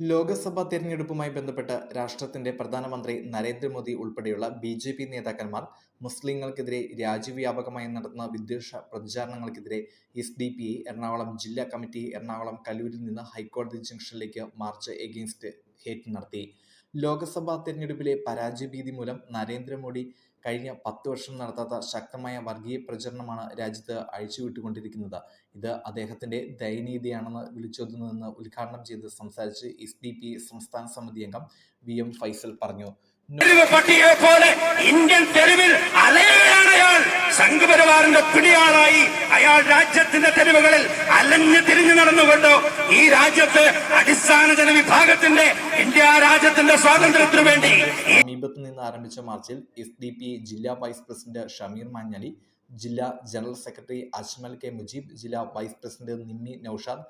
ലോക്സഭാ തെരഞ്ഞെടുപ്പുമായി ബന്ധപ്പെട്ട് രാഷ്ട്രത്തിന്റെ പ്രധാനമന്ത്രി നരേന്ദ്രമോദി ഉൾപ്പെടെയുള്ള ബി ജെ പി നേതാക്കന്മാർ മുസ്ലിങ്ങൾക്കെതിരെ രാജ്യവ്യാപകമായി നടത്തുന്ന വിദ്വേഷ പ്രചാരണങ്ങൾക്കെതിരെ എസ് ഡി പി എറണാകുളം ജില്ലാ കമ്മിറ്റി എറണാകുളം കലൂരിൽ നിന്ന് ഹൈക്കോടതി ജംഗ്ഷനിലേക്ക് മാർച്ച് എഗെയിൻസ്റ്റ് ഹേറ്റ് നടത്തി. ലോക്സഭാ തെരഞ്ഞെടുപ്പിലെ പരാജയഭീതി മൂലം നരേന്ദ്രമോദി കഴിഞ്ഞ പത്ത് വർഷം നടത്താത്ത ശക്തമായ വർഗീയ പ്രചരണമാണ് രാജ്യത്ത് അഴിച്ചുവിട്ടുകൊണ്ടിരിക്കുന്നത്. ഇത് അദ്ദേഹത്തിന്റെ ദയനീയതയാണെന്ന് വിളിച്ചോതുന്നതെന്ന് ഉദ്ഘാടനം ചെയ്ത് സംസാരിച്ച് എസ് ഡി പി സംസ്ഥാന സമിതി അംഗം വി എം ഫൈസൽ പറഞ്ഞു. പട്ടിയെ പോലെ ഇന്ത്യൻ പിടിയാളായി അയാൾ രാജ്യത്തിന്റെ തെരുവുകളിൽ അലഞ്ഞു തിരിഞ്ഞു ഈ രാജ്യത്ത് അടിസ്ഥാന ജനവിഭാഗത്തിന്റെ ഇന്ത്യ രാജ്യത്തിന്റെ സ്വാതന്ത്ര്യത്തിനു വേണ്ടി. സമീപത്ത് നിന്ന് ആരംഭിച്ച മാർച്ചിൽ എസ് ഡി പി ജില്ലാ വൈസ് പ്രസിഡന്റ് ഷമീർ മാഞ്ഞലി ജില്ലാ general secretary Ajmal K Mujeeb ജില്ലാ വൈസ് പ്രസിഡന്റ് നിമ്മി നൌഷാദ്